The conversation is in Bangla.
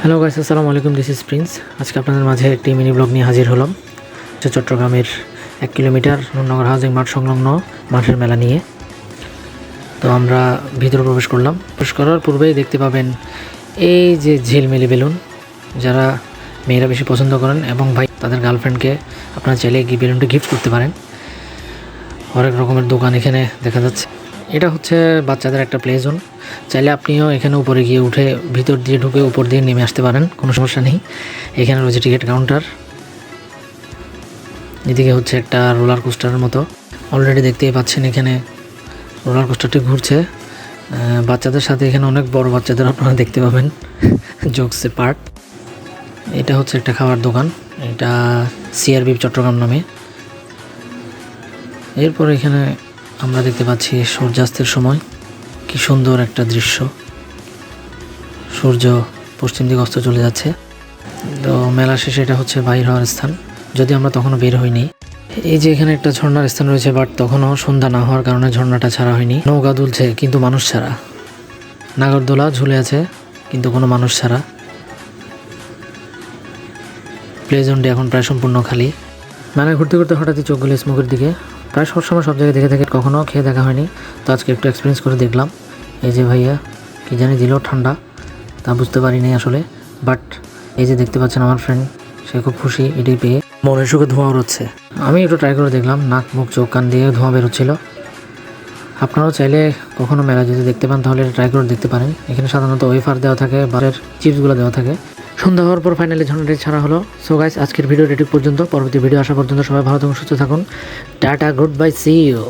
হ্যালো গাইস আসসালামু আলাইকুম দিস ইজ প্রিন্স আজকে আপনাদের মাঝে একটি মিনি ব্লগ নিয়ে হাজির হলাম। চট্টগ্রামের এক কিলোমিটার নগর হাউজিং মাঠ সংলগ্ন মাঠের মেলা নিয়ে। তো আমরা ভিতরে প্রবেশ করলাম। প্রবেশ করার পূর্বেই দেখতে পাবেন এই যে ঝিলমিলি বেলুন। যারা মেয়েরা বেশি পছন্দ করেন এবং ভাই তাদের গার্লফ্রেন্ডকে আপনারা চাইলে বেলুনটা গিফট করতে পারেন। অনেক রকমের দোকান এখানে দেখা যাচ্ছে। এটা হচ্ছে বাচ্চাদের একটা প্লে জোন চাইলে আপনিও এখানে উপরে গিয়ে উঠে ভিতর দিয়ে ঢুকে উপর দিয়ে নেমে আসতে পারেন, কোনো সমস্যা নেই। এখানে রয়েছে টিকিট কাউন্টার এদিকে হচ্ছে একটা রোলার কোস্টারের মতো। অলরেডি দেখতেই পাচ্ছেন এখানে রোলার কোস্টারটি ঘুরছে। বাচ্চাদের সাথে এখানে অনেক বড় বাচ্চাদের আপনারা দেখতে পাবেন জোকসে পার্ট এটা হচ্ছে একটা খাবার দোকান, এটা সিআরবি চট্টগ্রাম নামে। এরপর এখানে আমরা দেখতে পাচ্ছি সূর্যাস্তের সময়। কি সুন্দর একটা দৃশ্য। সূর্য পশ্চিম দিকে অস্ত চলে যাচ্ছে। তো মেলা শেষে এটা হচ্ছে বাইর হওয়ার স্থান। যদি আমরা তখনও বের হইনি। এই যে এখানে একটা ঝর্ণার স্থান রয়েছে, বাট তখনও সন্ধ্যা না হওয়ার কারণে ঝর্ণাটা ছাড়া হয়নি। নৌকা দুলছে, কিন্তু মানুষ ছাড়া। নাগরদোলা ঝুলে আছে, কিন্তু কোনো মানুষ ছাড়া। প্লে জোনটি এখন প্রায় সম্পূর্ণ খালি। মেলায় ঘুরতে ঘুরতে হঠাৎই চোখ গেলে দিকে। প্রায় সবসময় সব জায়গায় দেখে দেখে কখনো খেয়ে দেখা হয়নি। তো আজকে একটু এক্সপিরিয়েন্স করে দেখলাম। এই যে ভাইয়া, কি জানি দিল ঠান্ডা, তা বুঝতে পারিনি আসলে। বাট এই যে দেখতে পাচ্ছেন আমার ফ্রেন্ড সে খুব খুশি এটি পেয়ে। মনের সুখে ধোঁয়া বেরোচ্ছে আমি একটু ট্রাই করে দেখলাম, নাক, মুখ, চোখ, কান দিয়ে ধোঁয়া বেরোচ্ছিল। আপনারাও চাইলে কখনো মেলা যদি দেখতে পান, তাহলে ট্রাই করে দেখতে পারেন। এখানে সাধারণত ওয়েফার দেওয়া থাকে বারের চিপসগুলো দেওয়া থাকে। সন্ধ্যা হওয়ার পর ফাইনালি ঝর্ণাটি ছাড়া হলো। সো গাইস আজকের ভিডিও এটি পর্যন্ত। পরবর্তী ভিডিও আসা পর্যন্ত সবাই ভালো থাকুন, সুস্থ থাকুন। Tata goodbye see you